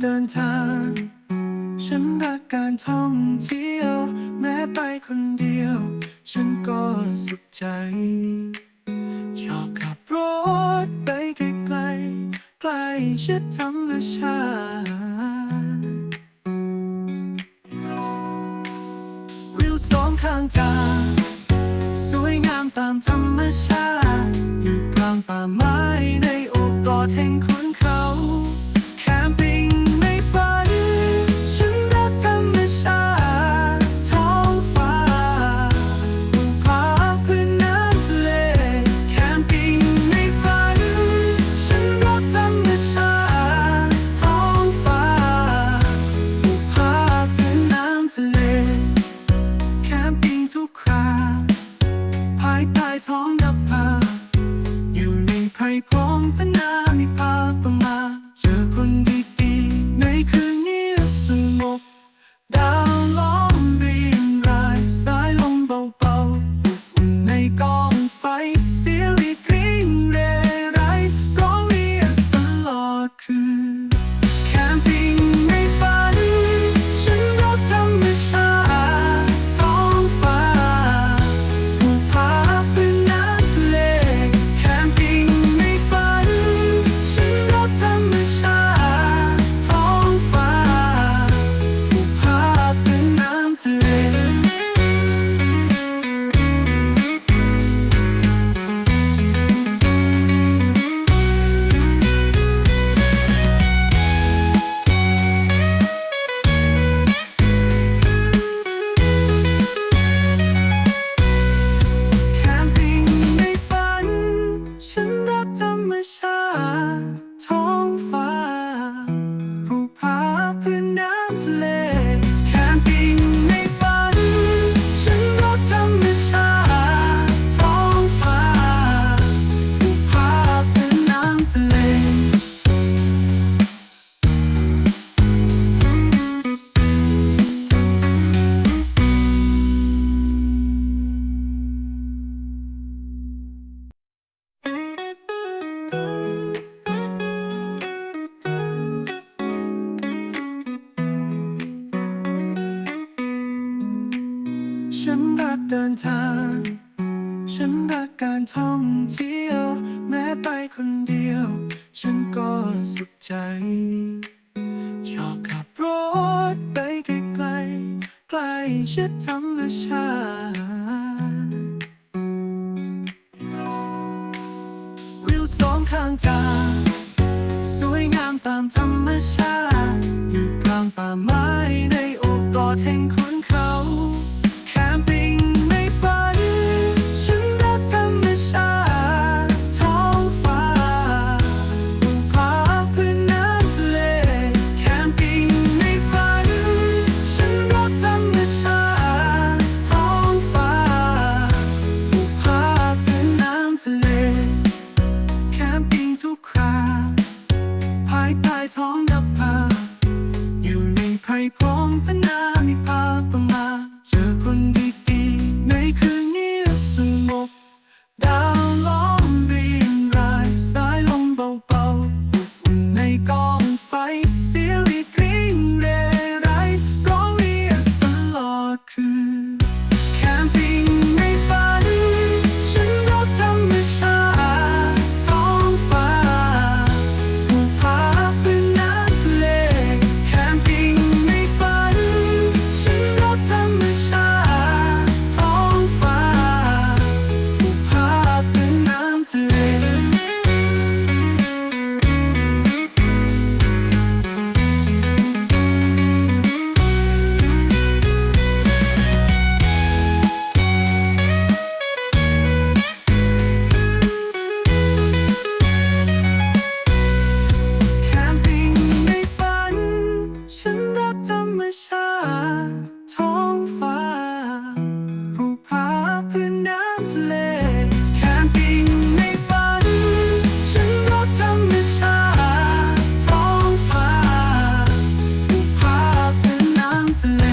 เดินทาง ฉันรักการท่องเที่ยว แม้ไปคนเดียว ฉันก็สุขใจชอบขับรถไปไกลไกลไกลชิดธรรมชาติวิวสองข้างทางสวยงามตามธรรมชาติ อยู่กลางป่าไม้ในอกกอดแห่ง ท่องเที่ยว แม้ไปคนเดียว ฉันก็สุขใจ ชอบขับรถไปไกลไกลใกล้ชิดทำ ของพนามิภา ทะเล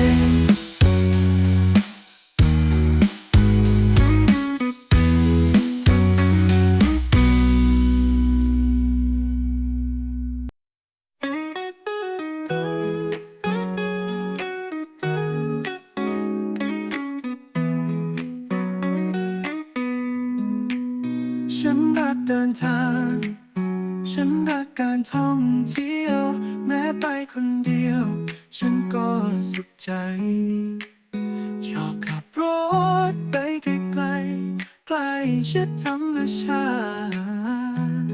ฉันรักเดินทาง ฉันรักการท่องเที่ยว แม้ไปคนเดียว ฉันก็สุขใจ ชอบขับรถไปไกลๆใกล้ชิดธรรมชาติ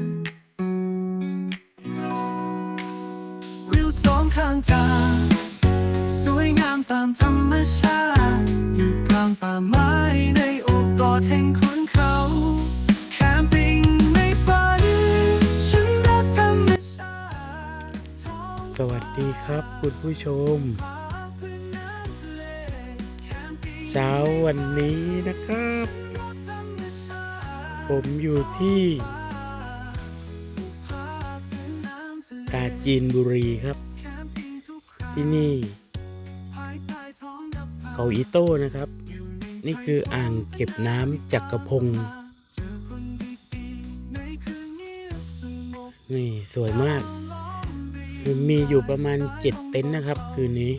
วิวสองข้างทางสวยงามตามธรรมชาติ อยู่กลางป่าไม้ในโอบกอดแห่งขุน สวัสดีครับคุณผู้ชม เช้าวันนี้นะครับ ผมอยู่ที่ภาพพื้นน้ำทะเลกาจีนบุรีครับ ที่นี่ เขาอีโต้นะครับ นี่คืออ่างเก็บน้ำจักรพงนี่ สวยมาก มีอยู่ประมาณเจ็ดเต็นท์นะครับ คืนนี้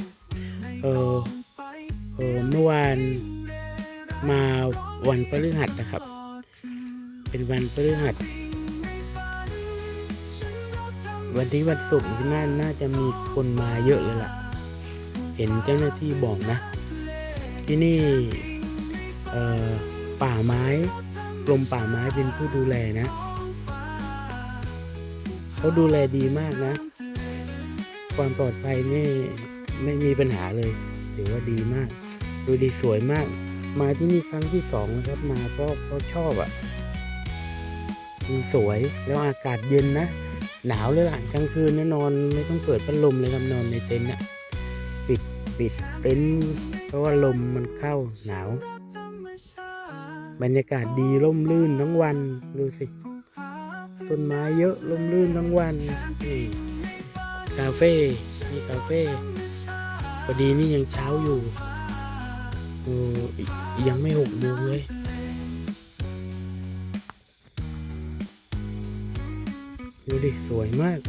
เออเออเมื่อวานมาวันพฤหัสนะครับ เป็นวันพฤหัส วันที่วันศุกร์ที่นั่นน่าจะมีคนมาเยอะเลยล่ะ เห็นเจ้าหน้าที่บอกนะ ที่นี่เออป่าไม้กรมป่าไม้เป็นผู้ดูแลนะ เขาดูแลดีมากนะ ความปลอดภัยไม่ไม่มีปัญหาเลย ถือว่าดีมาก ดูดีสวยมาก มาที่นี่ครั้งที่สองนะครับมาเพราะเพราะชอบอะ่ะมันสวยแล้วอากาศเย็นนะ หนาวเลยล่ะกลางคืนนะนอนไม่ต้องเปิดพัดลมเลยครับนอนในเต็นท์อะปิดปิดเต็นท์เพราะว่าลมมันเข้าหนาว บรรยากาศดีร่มรื่นทั้งวันดูสิต้นไม้เยอะร่มรื่นทั้งวันนี่าเฟ่มีคาเฟ่พอดีนี่ยังเช้าอยู่ออยังไม่หกโมงเลยดูดิ สวยมาก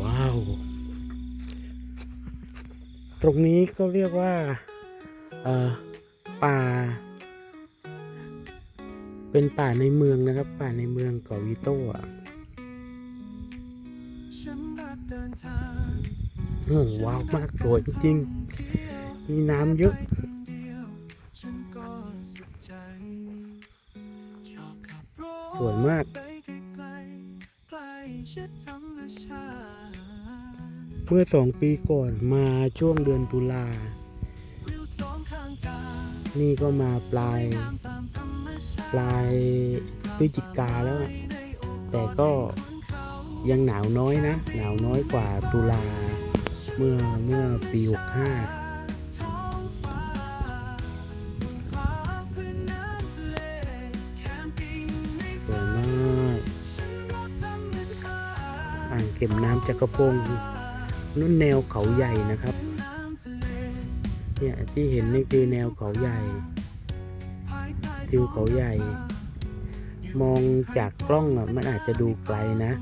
ว้าว ตรงนี้ก็เรียกว่า เอ่อ ป่า เป็นป่าในเมืองนะครับ ป่าในเมืองเกาะวิโต้อะ โอ้ว้าวมากสวยจริงๆมีน้ำเยอะสวยมากเมื่อสองปีก่อนมาช่วงเดือนตุลา นี่ก็มาปลาย ปลายพฤศจิกาแล้ว แต่ก็ ยังหนาวน้อยนะ หนาวน้อยกว่าตุลาเมื่อเมื่อปีหกห้าพื้นน้ำทะเลแคมากดังเก็บน้ำจักรพงนุ่นแนวเขาใหญ่นะครับ เนี่ยที่เห็นนี่คือแนวเขาใหญ่ต้ทิวเขาใหญ่ มองจากกล้องอะมันอาจจะดูไกลนะ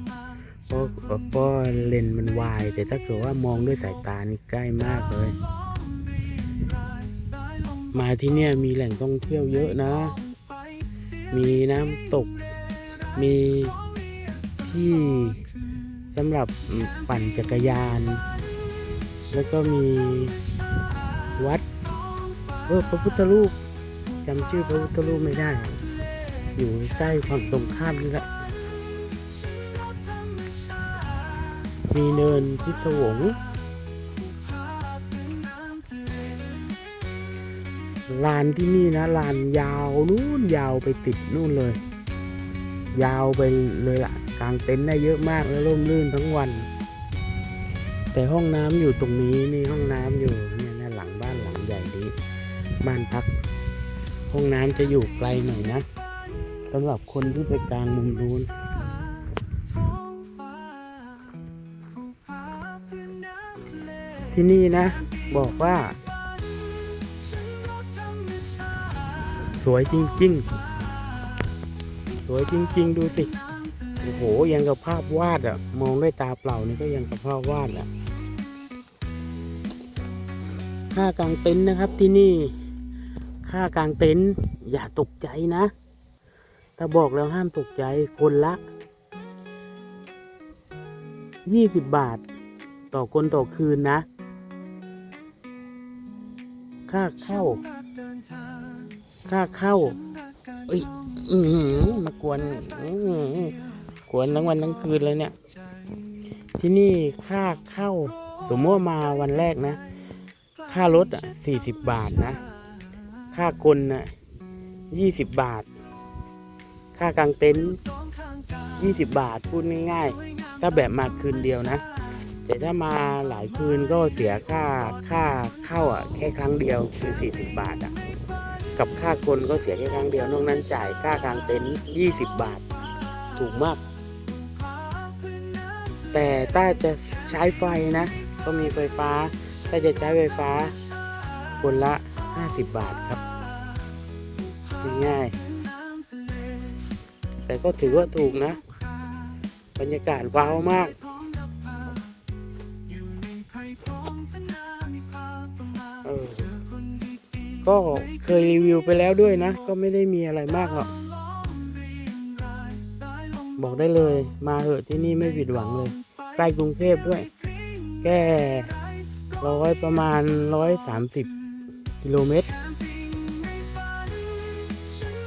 เพราะเพราะเลนมันวายแต่ถ้าเกิดว่ามองด้วยสายตานี่ใกล้มากเลย มาที่เนี่ยมีแหล่งท่องเที่ยวเยอะนะ มีน้ำตก มีที่สำหรับปั่นจักรยาน แล้วก็มีวัดเออพระพุทธรูปจำชื่อพระพุทธรูปไม่ได้ อยู่ใกล้ฝั่งตรงข้ามนี่แหละ มีเนินพิศวง ลานที่นี่นะ ลานยาวนู่นยาวไปติดนู่นเลย ยาวไปเลยล่ะ กลางเต็นท์ได้เยอะมากแล้วร่มรื่นทั้งวัน แต่ห้องน้ำอยู่ตรงนี้นี่ห้องน้ำอยู่เนี่ยนะหลังบ้านหลังใหญ่นี้บ้านพัก ห้องน้ำจะอยู่ไกลหน่อยนะสำหรับคนที่ไปกลางมุมนู้น ที่นี่นะ บอกว่า สวยจริงๆ สวยจริง ๆ ดูสิโอ้โหยังกับภาพวาดอะมองด้วยตาเปล่านี่ก็ยังกับภาพวาดอะค่ากางเต็นท์นะครับที่นี่ ค่ากางเต็นท์อย่าตกใจนะ ถ้าบอกแล้วห้ามตกใจคนละยี่สิบบาท ต่อคนต่อคืนนะ ค่าเข้า ค่าเข้าเอ้ยอือหือมากวนอื้อหือกวนทั้งวันทั้งคืนเลยเนี่ย ที่นี่ค่าเข้า สมมติว่ามาวันแรกนะ ค่ารถอะสี่สิบบาทนะ ค่ากลน่ะยี่สิบบาท ค่ากางเต็นท์ยี่สิบบาทพูดง่ายๆถ้าแบบมาคืนเดียวนะ แต่ถ้ามาหลายคืนก็เสียค่าค่าเข้าอะแค่ครั้งเดียวคือสี่สิบบาทอะกับค่ากลก็เสียแค่ครั้งเดียวนอกนั้นจ่ายค่ากลางเต็นท์ยี่สิบบาท ถูกมาก แต่ถ้าจะใช้ไฟนะ ก็มีไฟฟ้า ถ้าจะใช้ไฟฟ้า คนละ 50 บาทครับง่ายแต่ก็ถือว่าถูกนะ บรรยากาศว้าวมาก ก็เคยรีวิวไปแล้วด้วยนะ ก็ไม่ได้มีอะไรมากหรอก บอกได้เลย มาเหอะที่นี่ไม่ผิดหวังเลย ใกล้กรุงเทพด้วย แค่ร้อยประมาณร้อยสามสิบกิโลเมตร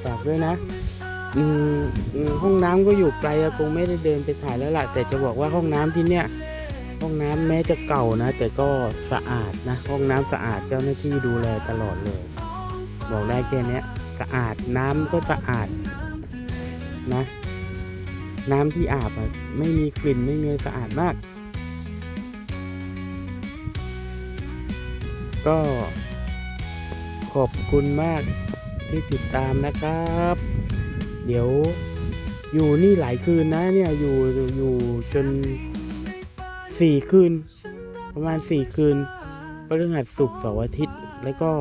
ฝากด้วยนะห้องน้ำก็อยู่ไกลคงไม่ได้เดินไปถ่ายแล้วล่ะ แต่จะบอกว่าห้องน้ำที่เนี่ย ห้องน้ำแม้จะเก่านะ แต่ก็สะอาดนะ ห้องน้ำสะอาดเจ้าหน้าที่ดูแลตลอดเลย บอกได้แค่นี้สะอาดน้ำก็สะอาดนะ น้ำที่อาบอะไม่มีกลิ่นไม่มีสะอาดมาก ก็ขอบคุณมากที่ติดตามนะครับ เดี๋ยวอยู่นี่หลายคืนนะเนี่ยอยู่อยู่จน สี่คืน ประมาณสี่คืนพฤหัสศุกร์เสาร์อาทิตย์ แล้วก็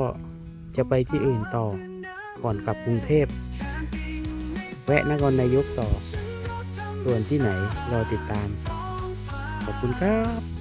จะไปที่อื่นต่อ ก่อนกลับกรุงเทพ แวะนครนายกต่อ ส่วนที่ไหนรอติดตาม ขอบคุณครับ